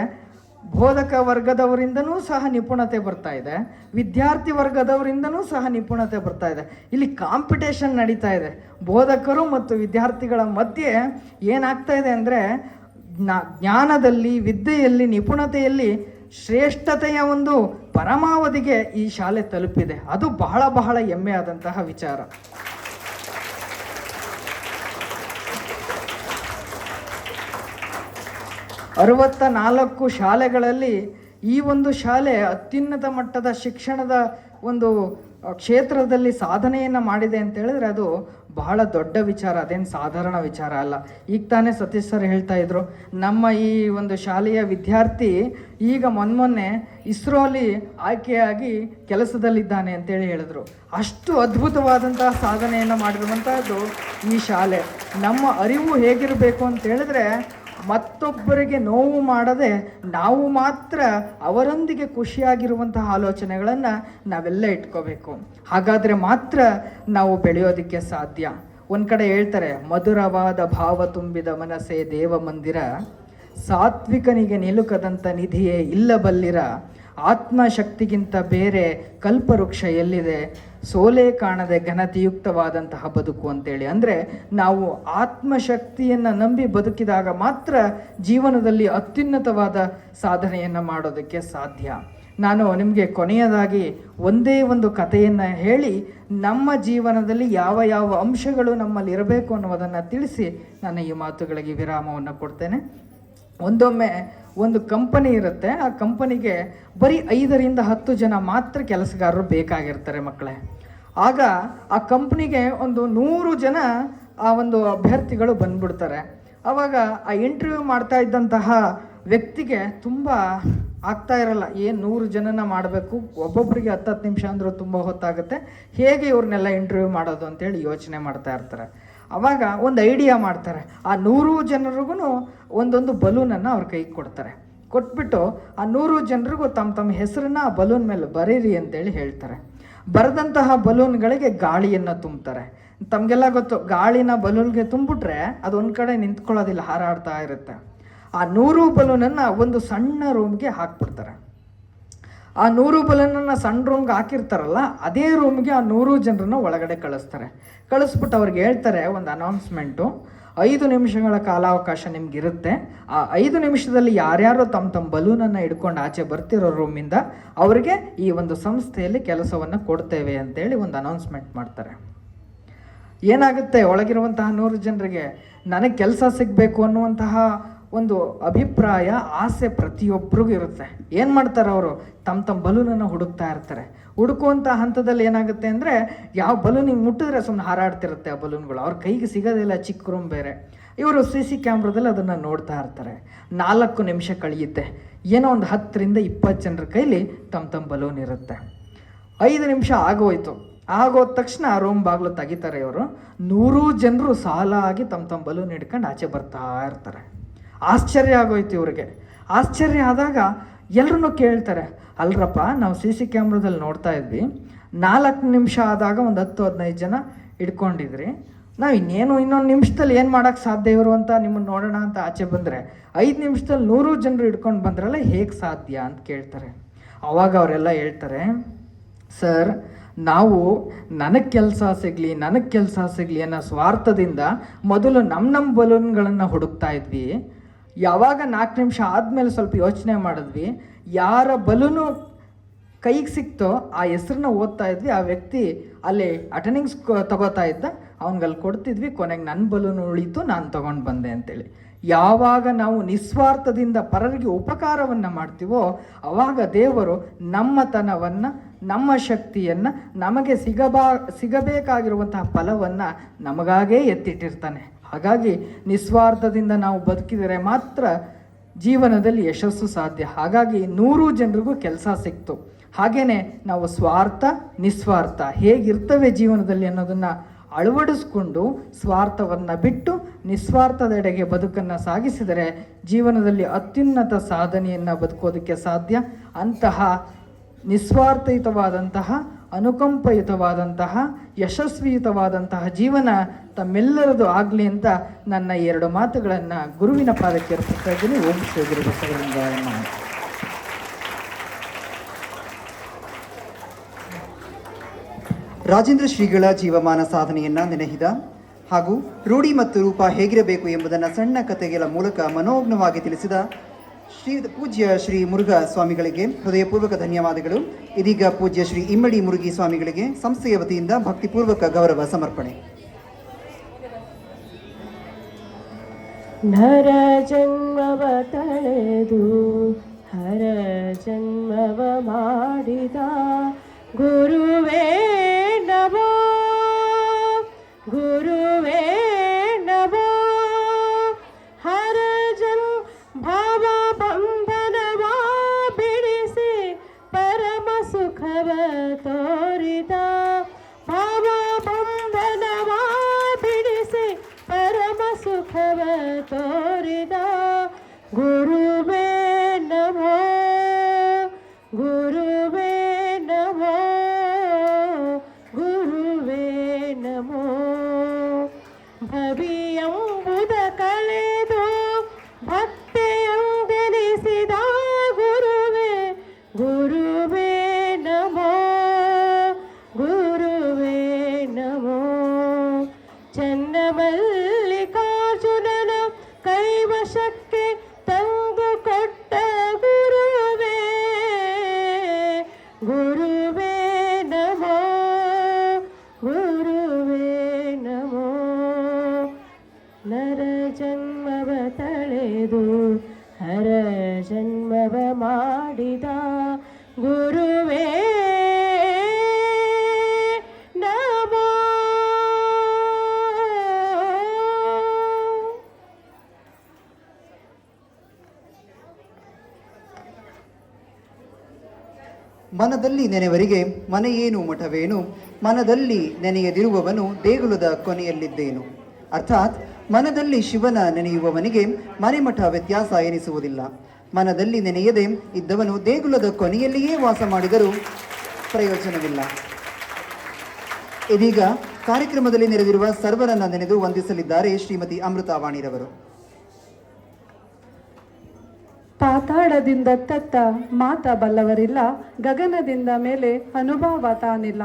ಬೋಧಕ ವರ್ಗದವರಿಂದನೂ ಸಹ ನಿಪುಣತೆ ಬರ್ತಾ ಇದೆ. ವಿದ್ಯಾರ್ಥಿ ವರ್ಗದವರಿಂದನೂ ಸಹ ನಿಪುಣತೆ ಬರ್ತಾ ಇದೆ. ಇಲ್ಲಿ ಕಾಂಪಿಟೇಷನ್ ನಡೀತಾ ಇದೆ. ಬೋಧಕರು ಮತ್ತು ವಿದ್ಯಾರ್ಥಿಗಳ ಮಧ್ಯೆ ಏನಾಗ್ತಾ ಇದೆ ಅಂದರೆ ಜ್ಞಾನದಲ್ಲಿ, ವಿದ್ಯೆಯಲ್ಲಿ, ನಿಪುಣತೆಯಲ್ಲಿ ಶ್ರೇಷ್ಠತೆಯ ಒಂದು ಪರಮಾವಧಿಗೆ ಈ ಶಾಲೆ ತಲುಪಿದೆ. ಅದು ಬಹಳ ಬಹಳ ಹೆಮ್ಮೆ ಆದಂತಹ ವಿಚಾರ. ಅರವತ್ತ ನಾಲ್ಕು ಶಾಲೆಗಳಲ್ಲಿ ಈ ಒಂದು ಶಾಲೆ ಅತ್ಯುನ್ನತ ಮಟ್ಟದ ಶಿಕ್ಷಣದ ಒಂದು ಕ್ಷೇತ್ರದಲ್ಲಿ ಸಾಧನೆಯನ್ನು ಮಾಡಿದೆ ಅಂತ ಹೇಳಿದ್ರೆ ಅದು ಬಹಳ ದೊಡ್ಡ ವಿಚಾರ, ಅದೇನು ಸಾಧಾರಣ ವಿಚಾರ ಅಲ್ಲ. ಈಗ ತಾನೇ ಸತೀಶ್ ಸರ್ ಹೇಳ್ತಾ ಇದ್ರು, ನಮ್ಮ ಈ ಒಂದು ಶಾಲೆಯ ವಿದ್ಯಾರ್ಥಿ ಈಗ ಮೊನ್ಮೊನ್ನೆ ಇಸ್ರೋಲಿ ಆಯ್ಕೆಯಾಗಿ ಕೆಲಸದಲ್ಲಿದ್ದಾನೆ ಅಂತೇಳಿ ಹೇಳಿದ್ರು. ಅಷ್ಟು ಅದ್ಭುತವಾದಂತಹ ಸಾಧನೆಯನ್ನು ಮಾಡಿರುವಂತಹದ್ದು ಈ ಶಾಲೆ. ನಮ್ಮ ಅರಿವು ಹೇಗಿರಬೇಕು ಅಂತ ಹೇಳಿದ್ರೆ ಮತ್ತೊಬ್ಬರಿಗೆ ನೋವು ಮಾಡದೆ ನಾವು ಮಾತ್ರ ಅವರೊಂದಿಗೆ ಖುಷಿಯಾಗಿರುವಂತಹ ಆಲೋಚನೆಗಳನ್ನು ನಾವೆಲ್ಲ ಇಟ್ಕೋಬೇಕು. ಹಾಗಾದರೆ ಮಾತ್ರ ನಾವು ಬೆಳೆಯೋದಕ್ಕೆ ಸಾಧ್ಯ. ಒಂದು ಕಡೆ ಹೇಳ್ತಾರೆ, ಮಧುರವಾದ ಭಾವ ತುಂಬಿದ ಮನಸ್ಸೇ ದೇವ ಮಂದಿರ. ಸಾತ್ವಿಕನಿಗೆ ನಿಲುಕದಂಥ ನಿಧಿಯೇ ಇಲ್ಲಬಲ್ಲಿರ. ಆತ್ಮಶಕ್ತಿಗಿಂತ ಬೇರೆ ಕಲ್ಪವೃಕ್ಷ ಎಲ್ಲಿದೆ? ಸೋಲೆ ಕಾಣದೆ ಘನತೆಯುಕ್ತವಾದಂತಹ ಬದುಕು ಅಂತೇಳಿ. ಅಂದರೆ ನಾವು ಆತ್ಮಶಕ್ತಿಯನ್ನು ನಂಬಿ ಬದುಕಿದಾಗ ಮಾತ್ರ ಜೀವನದಲ್ಲಿ ಅತ್ಯುನ್ನತವಾದ ಸಾಧನೆಯನ್ನು ಮಾಡೋದಕ್ಕೆ ಸಾಧ್ಯ. ನಾನು ನಿಮಗೆ ಕೊನೆಯದಾಗಿ ಒಂದೇ ಒಂದು ಕಥೆಯನ್ನು ಹೇಳಿ, ನಮ್ಮ ಜೀವನದಲ್ಲಿ ಯಾವ ಯಾವ ಅಂಶಗಳು ನಮ್ಮಲ್ಲಿ ಇರಬೇಕು ಅನ್ನೋದನ್ನು ತಿಳಿಸಿ, ನಾನು ಈ ಮಾತುಗಳಿಗೆ ವಿರಾಮವನ್ನು ಕೊಡ್ತೇನೆ. ಒಂದೊಮ್ಮೆ ಒಂದು ಕಂಪನಿ ಇರುತ್ತೆ. ಆ ಕಂಪನಿಗೆ ಬರೀ ಐದರಿಂದ ಹತ್ತು ಜನ ಮಾತ್ರ ಕೆಲಸಗಾರರು ಬೇಕಾಗಿರ್ತಾರೆ ಮಕ್ಕಳೇ. ಆಗ ಆ ಕಂಪ್ನಿಗೆ ಒಂದು ನೂರು ಜನ ಆ ಒಂದು ಅಭ್ಯರ್ಥಿಗಳು ಬಂದ್ಬಿಡ್ತಾರೆ. ಆವಾಗ ಆ ಇಂಟರ್ವ್ಯೂ ಮಾಡ್ತಾ ಇದ್ದಂತಹ ವ್ಯಕ್ತಿಗೆ ತುಂಬ ಆಗ್ತಾ ಇರಲ್ಲ. ಏನು ನೂರು ಜನನ ಮಾಡಬೇಕು? ಒಬ್ಬೊಬ್ಬರಿಗೆ ಹತ್ತು ಹತ್ತು ನಿಮಿಷ ಅಂದರೂ ತುಂಬ ಹೊತ್ತಾಗುತ್ತೆ. ಹೇಗೆ ಇವ್ರನ್ನೆಲ್ಲ ಇಂಟರ್ವ್ಯೂ ಮಾಡೋದು ಅಂತೇಳಿ ಯೋಚನೆ ಮಾಡ್ತಾ ಇರ್ತಾರೆ. ಅವಾಗ ಒಂದು ಐಡಿಯಾ ಮಾಡ್ತಾರೆ. ಆ ನೂರು ಜನರಿಗೂ ಒಂದೊಂದು ಬಲೂನನ್ನು ಅವ್ರ ಕೈಗೆ ಕೊಡ್ತಾರೆ. ಕೊಟ್ಬಿಟ್ಟು ಆ ನೂರು ಜನರಿಗೂ ತಮ್ಮ ತಮ್ಮ ಹೆಸರನ್ನ ಆ ಬಲೂನ್ ಮೇಲೆ ಬರೀರಿ ಅಂತೇಳಿ ಹೇಳ್ತಾರೆ. ಬರೆದಂತಹ ಬಲೂನ್ಗಳಿಗೆ ಗಾಳಿಯನ್ನು ತುಂಬ್ತಾರೆ ತಮಗೆಲ್ಲ ಗೊತ್ತು, ಗಾಳಿನ ಬಲೂನ್ಗೆ ತುಂಬಿಟ್ರೆ ಅದು ಒಂದು ಕಡೆ ನಿಂತ್ಕೊಳ್ಳೋದಿಲ್ಲ, ಹಾರಾಡ್ತಾ ಇರುತ್ತೆ. ಆ ನೂರು ಬಲೂನನ್ನು ಒಂದು ಸಣ್ಣ ರೂಮ್ಗೆ ಹಾಕ್ಬಿಡ್ತಾರೆ. ಆ ನೂರು ಬಲೂನನ್ನು ಸಣ್ಣ ರೂಮ್ಗೆ ಹಾಕಿರ್ತಾರಲ್ಲ, ಅದೇ ರೂಮ್ಗೆ ಆ ನೂರು ಜನರನ್ನು ಒಳಗಡೆ ಕಳಿಸ್ತಾರೆ. ಕಳಿಸ್ಬಿಟ್ಟು ಅವ್ರಿಗೆ ಹೇಳ್ತಾರೆ ಒಂದು ಅನೌನ್ಸ್ಮೆಂಟು ಐದು ನಿಮಿಷಗಳ ಕಾಲಾವಕಾಶ ನಿಮಗಿರುತ್ತೆ. ಆ ಐದು ನಿಮಿಷದಲ್ಲಿ ಯಾರ್ಯಾರು ತಮ್ಮ ತಮ್ಮ ಬಲೂನನ್ನು ಹಿಡ್ಕೊಂಡು ಆಚೆ ಬರ್ತಿರೋ ರೂಮಿಂದ ಅವರಿಗೆ ಈ ಒಂದು ಸಂಸ್ಥೆಯಲ್ಲಿ ಕೆಲಸವನ್ನು ಕೊಡ್ತೇವೆ ಅಂತೇಳಿ ಒಂದು ಅನೌನ್ಸ್ಮೆಂಟ್ ಮಾಡ್ತಾರೆ. ಏನಾಗುತ್ತೆ? ಒಳಗಿರುವಂತಹ ನೂರು ಜನರಿಗೆ ನನಗೆ ಕೆಲಸ ಸಿಗಬೇಕು ಅನ್ನುವಂತಹ ಒಂದು ಅಭಿಪ್ರಾಯ, ಆಸೆ ಪ್ರತಿಯೊಬ್ಬರಿಗೂ ಇರುತ್ತೆ. ಏನು ಮಾಡ್ತಾರೆ ಅವರು? ತಮ್ಮ ತಮ್ಮ ಬಲೂನನ್ನು ಹುಡುಕ್ತಾ ಇರ್ತಾರೆ. ಹುಡುಕುವಂಥ ಹಂತದಲ್ಲಿ ಏನಾಗುತ್ತೆ ಅಂದರೆ, ಯಾವ ಬಲೂನಿಗೆ ಮುಟ್ಟಿದ್ರೆ ಸುಮ್ಮನೆ ಹಾರಾಡ್ತಿರುತ್ತೆ ಆ ಬಲೂನ್ಗಳು. ಅವ್ರ ಕೈಗೆ ಸಿಗೋದಿಲ್ಲ ಚಿಕ್ಕ ರೂಮ್ ಬೇರೆ. ಇವರು ಸಿ ಸಿ ಕ್ಯಾಮ್ರಾದಲ್ಲಿ ಅದನ್ನು ನೋಡ್ತಾ ಇರ್ತಾರೆ. ನಾಲ್ಕು ನಿಮಿಷ ಕಳೆಯುತ್ತೆ. ಏನೋ ಒಂದು ಹತ್ತರಿಂದ ಇಪ್ಪತ್ತು ಜನರ ಕೈಲಿ ತಮ್ಮ ತಮ್ಮ ಬಲೂನ್ ಇರುತ್ತೆ. ಐದು ನಿಮಿಷ ಆಗೋಯ್ತು. ಆಗೋದ ತಕ್ಷಣ ಆ ರೂಮ್ ಬಾಗಿಲು ತೆಗಿತಾರೆ ಇವರು. ನೂರು ಜನರು ಸಾಲಾಗಿ ತಮ್ಮ ತಮ್ಮ ಬಲೂನ್ ಹಿಡ್ಕೊಂಡು ಆಚೆ ಬರ್ತಾ ಇರ್ತಾರೆ. ಆಶ್ಚರ್ಯ ಆಗೋಯ್ತು ಇವ್ರಿಗೆ. ಆಶ್ಚರ್ಯ ಆದಾಗ ಎಲ್ಲರೂ ಕೇಳ್ತಾರೆ, ಅಲ್ರಪ್ಪ, ನಾವು ಸಿ ಸಿ ಕ್ಯಾಮ್ರಾದಲ್ಲಿ ನೋಡ್ತಾ ಇದ್ವಿ. ನಾಲ್ಕು ನಿಮಿಷ ಆದಾಗ ಒಂದು ಹತ್ತು ಹದಿನೈದು ಜನ ಇಟ್ಕೊಂಡಿದ್ರಿ ನಾವು ಇನ್ನೇನು ಇನ್ನೊಂದು ನಿಮಿಷದಲ್ಲಿ ಏನು ಮಾಡೋಕ್ಕೆ ಸಾಧ್ಯ ಇವರು ಅಂತ ನಿಮ್ಮನ್ನು ನೋಡೋಣ ಅಂತ ಆಚೆ ಬಂದರೆ, ಐದು ನಿಮಿಷದಲ್ಲಿ ನೂರು ಜನರು ಇಟ್ಕೊಂಡು ಬಂದ್ರಲ್ಲ ಹೇಗೆ ಸಾಧ್ಯ ಅಂತ ಕೇಳ್ತಾರೆ. ಅವಾಗ ಅವರೆಲ್ಲ ಹೇಳ್ತಾರೆ, ಸರ್, ನಾವು ನನಗೆ ಕೆಲಸ ಸಿಗಲಿ, ನನಗೆ ಕೆಲಸ ಸಿಗಲಿ ಅನ್ನೋ ಸ್ವಾರ್ಥದಿಂದ ಮೊದಲು ನಮ್ಮ ನಮ್ಮ ಬಲೂನ್ಗಳನ್ನು ಹುಡುಕ್ತಾ ಇದ್ವಿ. ಯಾವಾಗ ನಾಲ್ಕು ನಿಮಿಷ ಆದಮೇಲೆ ಸ್ವಲ್ಪ ಯೋಚನೆ ಮಾಡಿದ್ವಿ, ಯಾರ ಬಲೂನು ಕೈಗೆ ಸಿಕ್ತೋ ಆ ಹೆಸ್ರನ್ನ ಓದ್ತಾ ಇದ್ವಿ, ಆ ವ್ಯಕ್ತಿ ಅಲ್ಲಿ ಅಟೆಂಡಿಂಗ್ಸ್ ತಗೋತಾ ಇದ್ದ ಅವ್ನಿಗಲ್ಲಿ ಕೊಡ್ತಿದ್ವಿ, ಕೊನೆಗೆ ನನ್ನ ಬಲೂನು ಉಳಿತು, ನಾನು ತಗೊಂಡು ಬಂದೆ ಅಂತೇಳಿ. ಯಾವಾಗ ನಾವು ನಿಸ್ವಾರ್ಥದಿಂದ ಪರರಿಗೆ ಉಪಕಾರವನ್ನು ಮಾಡ್ತೀವೋ, ಅವಾಗ ದೇವರು ನಮ್ಮತನವನ್ನು, ನಮ್ಮ ಶಕ್ತಿಯನ್ನು, ನಮಗೆ ಸಿಗಬಾ ಸಿಗಬೇಕಾಗಿರುವಂತಹ ಫಲವನ್ನು ನಮಗಾಗೇ ಎತ್ತಿಟ್ಟಿರ್ತಾನೆ. ಹಾಗಾಗಿ ನಿಸ್ವಾರ್ಥದಿಂದ ನಾವು ಬದುಕಿದರೆ ಮಾತ್ರ ಜೀವನದಲ್ಲಿ ಯಶಸ್ಸು ಸಾಧ್ಯ. ಹಾಗಾಗಿ ನೂರು ಜನರಿಗೂ ಕೆಲಸ ಸಿಕ್ತು. ಹಾಗೇನೆ ನಾವು ಸ್ವಾರ್ಥ, ನಿಸ್ವಾರ್ಥ ಹೇಗಿರ್ತವೆ ಜೀವನದಲ್ಲಿ ಅನ್ನೋದನ್ನು ಅಳವಡಿಸ್ಕೊಂಡು ಸ್ವಾರ್ಥವನ್ನು ಬಿಟ್ಟು ನಿಸ್ವಾರ್ಥದೆಡೆಗೆ ಬದುಕನ್ನು ಸಾಗಿಸಿದರೆ ಜೀವನದಲ್ಲಿ ಅತ್ಯುನ್ನತ ಸಾಧನೆಯನ್ನು ಬದುಕೋದಕ್ಕೆ ಸಾಧ್ಯ. ಅಂತಹ ನಿಸ್ವಾರ್ಥಯುತವಾದಂತಹ ಅನುಕಂಪಯುತವಾದಂತಹ, ಯಶಸ್ವಿಯುತವಾದಂತಹ ಜೀವನ ತಮ್ಮೆಲ್ಲರದು ಆಗಲಿ ಅಂತ ನನ್ನ ಎರಡು ಮಾತುಗಳನ್ನು ಗುರುವಿನ ಪಾದಕ್ಕೆ ಅರ್ಪಿಸ್ತಾ ಇದ್ದೀನಿ. ಓಂ ಬಸವಲಿಂಗಾಯ ರಾಜೇಂದ್ರ ಶ್ರೀಗಳ ಜೀವಮಾನ ಸಾಧನೆಯನ್ನ ನೆನೆಹಿದ ಹಾಗೂ ರೂಢಿ ಮತ್ತು ರೂಪ ಹೇಗಿರಬೇಕು ಎಂಬುದನ್ನು ಸಣ್ಣ ಕಥೆಗಳ ಮೂಲಕ ಮನೋಜ್ಞವಾಗಿ ತಿಳಿಸಿದ ಶ್ರೀ ಪೂಜ್ಯ ಶ್ರೀ ಮುರುಘಾ ಸ್ವಾಮಿಗಳಿಗೆ ಹೃದಯಪೂರ್ವಕ ಧನ್ಯವಾದಗಳು. ಇದೀಗ ಪೂಜ್ಯ ಶ್ರೀ ಇಮ್ಮಡಿ ಮುರುಗಿ ಸ್ವಾಮಿಗಳಿಗೆ ಸಂಸ್ಥೆಯ ವತಿಯಿಂದ ಭಕ್ತಿಪೂರ್ವಕ ಗೌರವ ಸಮರ್ಪಣೆ. ನರ ಜನ್ಮವ ತಳೆದು, ಹರ ಜನ್ಮವ ಮಾಡಿದ, ಗುರುವೇ ನಮೋ Guru ಮನದಲ್ಲಿ ನೆನೆವರಿಗೆ ಮನೆಯೇನು ಮಠವೇನು? ಮನದಲ್ಲಿ ನೆನೆಯದಿರುವವನು ದೇಗುಲದ ಕೊನೆಯಲ್ಲಿದ್ದೇನು? ಅರ್ಥಾತ್, ಮನದಲ್ಲಿ ಶಿವನ ನೆನೆಯುವವನಿಗೆ ಮನೆಮಠ ವ್ಯತ್ಯಾಸ ಎನಿಸುವುದಿಲ್ಲ. ಮನದಲ್ಲಿ ನೆನೆಯದೆ ಇದ್ದವನು ದೇಗುಲದ ಕೊನೆಯಲ್ಲಿಯೇ ವಾಸ ಮಾಡಿದರೂ ಪ್ರಯೋಜನವಿಲ್ಲ. ಇದೀಗ ಕಾರ್ಯಕ್ರಮದಲ್ಲಿ ನೆರೆದಿರುವ ಸರ್ವರನ್ನ ನೆನೆದು ವಂದಿಸಲಿದ್ದಾರೆ ಶ್ರೀಮತಿ ಅಮೃತಾವಾಣಿರವರು ಪಾತಾಳದಿಂದ ತತ್ತ ಮಾತ ಬಲ್ಲವರಿಲ್ಲ, ಗಗನದಿಂದ ಮೇಲೆ ಅನುಭವ ತಾನಿಲ್ಲ.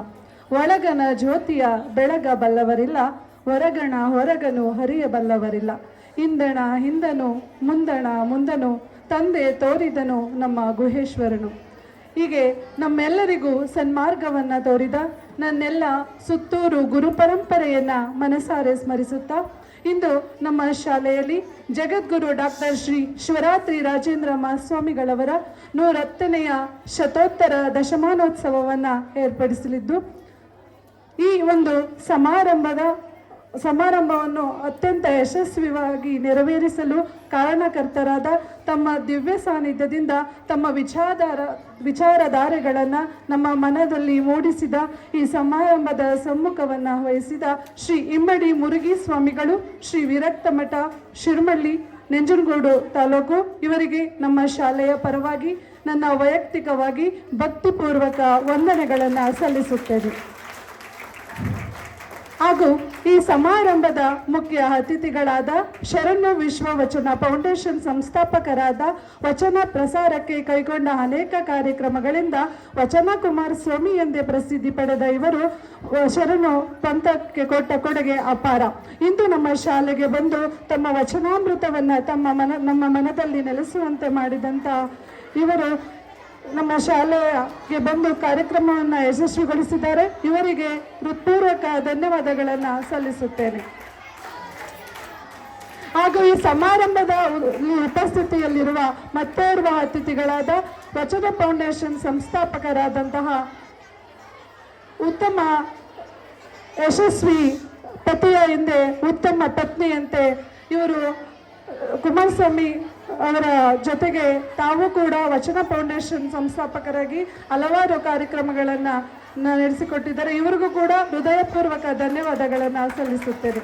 ಒಳಗನ ಜ್ಯೋತಿಯ ಬೆಳಗ ಬಲ್ಲವರಿಲ್ಲ, ಹೊರಗಣ ಹೊರಗನು ಹರಿಯಬಲ್ಲವರಿಲ್ಲ ಇಂದಣ ಹಿಂದನು, ಮುಂದಣ ಮುಂದನು, ತಂದೆ ತೋರಿದನು ನಮ್ಮ ಗುಹೇಶ್ವರನು. ಹೀಗೆ ನಮ್ಮೆಲ್ಲರಿಗೂ ಸನ್ಮಾರ್ಗವನ್ನು ತೋರಿದ, ನನ್ನೆಲ್ಲ ಸುತ್ತೂರು ಗುರು ಪರಂಪರೆಯನ್ನ ಮನಸಾರೆ ಸ್ಮರಿಸುತ್ತಾ ಇಂದು ನಮ್ಮ ಶಾಲೆಯಲ್ಲಿ ಜಗದ್ಗುರು ಡಾಕ್ಟರ್ ಶ್ರೀ ಶಿವರಾತ್ರಿ ರಾಜೇಂದ್ರ ಮಹಾಸ್ವಾಮಿಗಳವರ ನೂರತ್ತನೆಯ ಶತೋತ್ತರ ದಶಮಾನೋತ್ಸವವನ್ನು ಏರ್ಪಡಿಸಲಿದ್ದು, ಈ ಒಂದು ಸಮಾರಂಭದ ಸಮಾರಂಭವನ್ನು ಅತ್ಯಂತ ಯಶಸ್ವಿಯಾಗಿ ನೆರವೇರಿಸಲು ಕಾರಣಕರ್ತರಾದ ತಮ್ಮ ದಿವ್ಯ ಸಾನ್ನಿಧ್ಯದಿಂದ ತಮ್ಮ ವಿಚಾರಧಾರ, ವಿಚಾರಧಾರೆಗಳನ್ನು ನಮ್ಮ ಮನದಲ್ಲಿ ಮೂಡಿಸಿದ ಈ ಸಮಾರಂಭದ ಸಮ್ಮುಖವನ್ನು ವಹಿಸಿದ ಶ್ರೀ ಇಮ್ಮಡಿ ಮುರುಗಿ ಸ್ವಾಮಿಗಳು ಶ್ರೀ ವಿರಕ್ತ ಮಠ ಶಿರ್ಮಳ್ಳಿ, ನಂಜನಗೂಡು ತಾಲೂಕು ಇವರಿಗೆ ನಮ್ಮ ಶಾಲೆಯ ಪರವಾಗಿ ನನ್ನ ವೈಯಕ್ತಿಕವಾಗಿ ಭಕ್ತಿಪೂರ್ವಕ ವಂದನೆಗಳನ್ನು ಸಲ್ಲಿಸುತ್ತೇನೆ. ಹಾಗೂ ಈ ಸಮಾರಂಭದ ಮುಖ್ಯ ಅತಿಥಿಗಳಾದ ಶರಣ್ಯ ವಿಶ್ವ ವಚನ ಫೌಂಡೇಶನ್ ಸಂಸ್ಥಾಪಕರಾದ ವಚನ ಪ್ರಸಾರಕ್ಕೆ ಕೈಗೊಂಡ ಅನೇಕ ಕಾರ್ಯಕ್ರಮಗಳಿಂದ ವಚನ ಕುಮಾರ್ ಸ್ವಾಮಿ ಎಂದೇ ಪ್ರಸಿದ್ಧಿ ಪಡೆದ ಇವರು ಶರಣು ಪಂಥಕ್ಕೆ ಕೊಟ್ಟ ಕೊಡುಗೆ ಅಪಾರ. ಇಂದು ನಮ್ಮ ಶಾಲೆಗೆ ಬಂದು ತಮ್ಮ ವಚನಾಮೃತವನ್ನು ತಮ್ಮ ಮನ, ನಮ್ಮ ಮನದಲ್ಲಿ ನೆಲೆಸುವಂತೆ ಮಾಡಿದಂಥ ಇವರು ನಮ್ಮ ಶಾಲೆಗೆ ಬಂದು ಕಾರ್ಯಕ್ರಮವನ್ನು ಯಶಸ್ವಿಗೊಳಿಸಿದ್ದಾರೆ. ಇವರಿಗೆ ಹೃತ್ಪೂರ್ವಕ ಧನ್ಯವಾದಗಳನ್ನು ಸಲ್ಲಿಸುತ್ತೇನೆ. ಹಾಗೂ ಈ ಸಮಾರಂಭದ ಉಪಸ್ಥಿತಿಯಲ್ಲಿರುವ ಮತ್ತೋರ್ವ ಅತಿಥಿಗಳಾದ ವಚನ ಫೌಂಡೇಶನ್ ಸಂಸ್ಥಾಪಕರಾದಂತಹ ಉತ್ತಮ ಯಶಸ್ವಿ ಪತಿಯ ಹಿಂದೆ ಉತ್ತಮ ಪತ್ನಿಯಂತೆ ಇವರು ಕುಮಾರಸ್ವಾಮಿ ಅವರ ಜೊತೆಗೆ ತಾವು ಕೂಡ ವಚನ ಫೌಂಡೇಶನ್ ಸಂಸ್ಥಾಪಕರಾಗಿ ಹಲವಾರು ಕಾರ್ಯಕ್ರಮಗಳನ್ನು ನಡೆಸಿಕೊಟ್ಟಿದ್ದಾರೆ. ಇವರಿಗೂ ಕೂಡ ಹೃದಯಪೂರ್ವಕ ಧನ್ಯವಾದಗಳನ್ನು ಸಲ್ಲಿಸುತ್ತೇನೆ.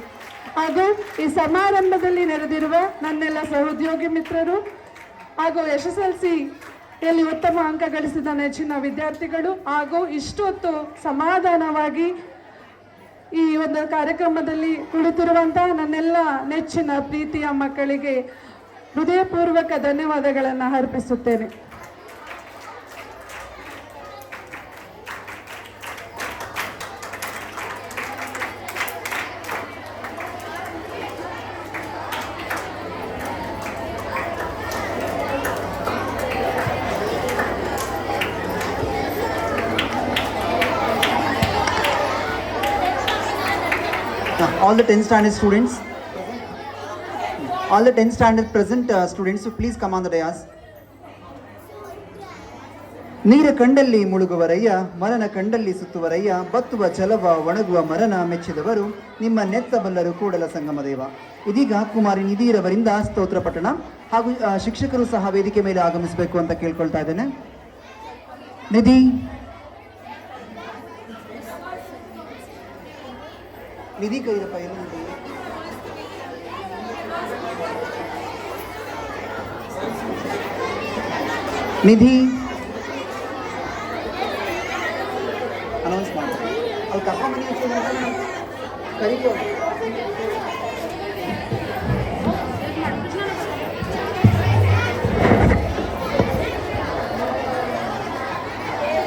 ಹಾಗೂ ಈ ಸಮಾರಂಭದಲ್ಲಿ ನೆರೆದಿರುವ ನನ್ನೆಲ್ಲ ಸಹೋದ್ಯೋಗಿ ಮಿತ್ರರು ಹಾಗೂ ಎಸ್ ಎಸ್ ಎಲ್ ಸಿ ಯಲ್ಲಿ ಉತ್ತಮ ಅಂಕ ಗಳಿಸಿದ ನೆಚ್ಚಿನ ವಿದ್ಯಾರ್ಥಿಗಳು ಹಾಗೂ ಇಷ್ಟೊತ್ತು ಸಮಾಧಾನವಾಗಿ ಈ ಒಂದು ಕಾರ್ಯಕ್ರಮದಲ್ಲಿ ಕುಳಿತಿರುವಂತಹ ನನ್ನೆಲ್ಲ ನೆಚ್ಚಿನ ಪ್ರೀತಿಯ ಮಕ್ಕಳಿಗೆ ಹೃದಯಪೂರ್ವಕ ಧನ್ಯವಾದಗಳನ್ನು ಅರ್ಪಿಸುತ್ತೇನೆ. All the 10 standard students all the 10th standard present uh, students so dais. ನೀರ ಕಂಡಲ್ಲಿ ಮುಳುಗುವರಯ್ಯ ಮರನ ಕಂಡಲ್ಲಿ ಸುತ್ತುವರಯ್ಯ ಬತ್ತುವ ಛಲವ ಒಣಗುವ ಮರನ ಮೆಚ್ಚಿದವರು ನಿಮ್ಮ ನೆತ್ತಬಲ್ಲರು ಕೂಡಲ ಸಂಗಮದೇವ. ಇದೀಗ ಕುಮಾರಿ ನಿಧಿರವರಿಂದ ಸ್ತೋತ್ರ ಪಠಣ ಹಾಗೂ ಶಿಕ್ಷಕರು ಸಹ ವೇದಿಕೆ ಮೇಲೆ ಆಗಮಿಸಬೇಕು ಅಂತ ಕೇಳ್ಕೊಳ್ತಾ ಇದ್ದೇನೆ. ನಿಧಿ. ನಿಧಿ ಕೈರಪ್ಪ ನಿಧಿ? ನಿಧಿ ಅನೌನ್ಸ್ ಮಾಡಿ ಅವ್ರು ಕರ್ಕೊಂಡ್ಬನ್ನಿ ಅಂತ ಕರೀತೀವಿ ಅವ್ರು.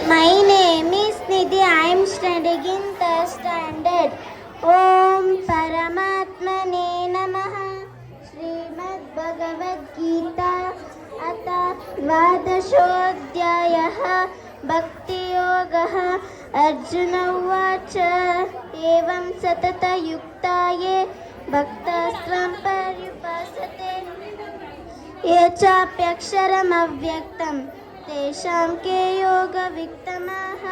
My name is Nidhi. I am studying in third standard. Om Paramatmane Gita. अथ द्वादशोऽध्यायः अर्जुन उवाच, एवं सततयुक्ताये भक्तास्त्रं पर्युपासते ये चाप्यक्षरमव्यक्तं, तेषां के योगविक्तमाः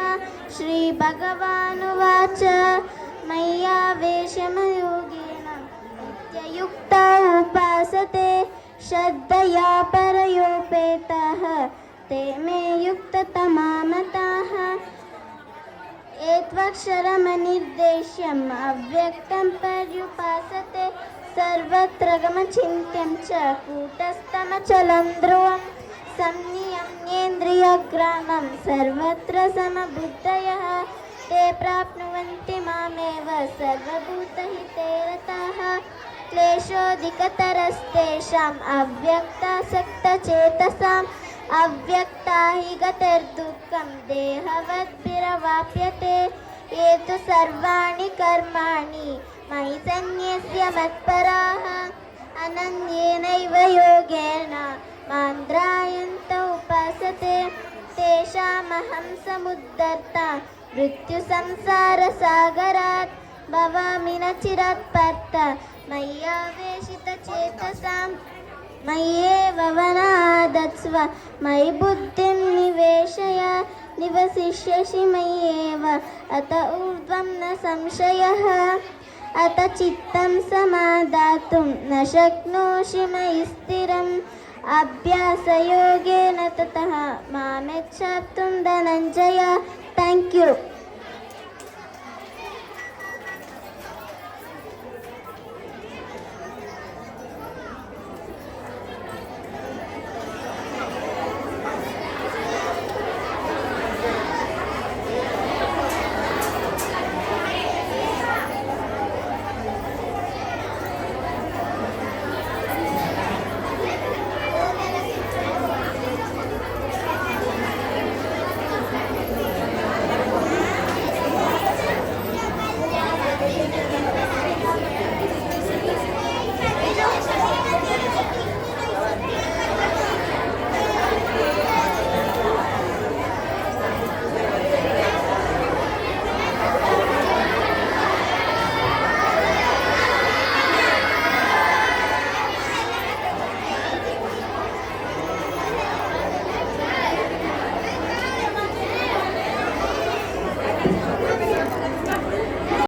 श्रीभगवानुवाच, मय्यावेशमयोगेन नित्ययुक्ता उपासते श्रद्धया परयोपेतः, ते मे युक्ततमा मताः एत्वक्षरमनिर्देश्यम् अव्यक्तं पर्युपासते सर्वत्र गमचिन्त्यं च कूटस्थमचलं ध्रुवं संनियम्येन्द्रियग्रामं सर्वत्र समबुद्धयः। ते प्राप्नुवन्ति मामेव सर्वभूतहिते क्लेशोऽधिकतरस्तेषाम् अव्यक्तासक्तचेतसाम् अव्यक्ता हि गतिर्दुःखं देहवद्भिरवाप्यते ये तु सर्वाणि कर्माणि मयि सन्न्यस्य मत्पराः अनन्येनैव योगेन मान्द्रायन्त उपासते तेषामहं समुद्धर्ता मृत्युसंसारसागरात् भवामि न चिरात् पार्थ मय्यावेशितचेतसाम् मय्येव वनादत्स्व मयि बुद्धिं निवेशय निवसिष्यसि मय्येव अत ऊर्ध्वं न संशयः अत चित्तं समादातुं न शक्नोषि मयि स्थिरम् अभ्यासयोगेन ततः मामेच्छाप्तुं धनञ्जय थ्याङ्क् यू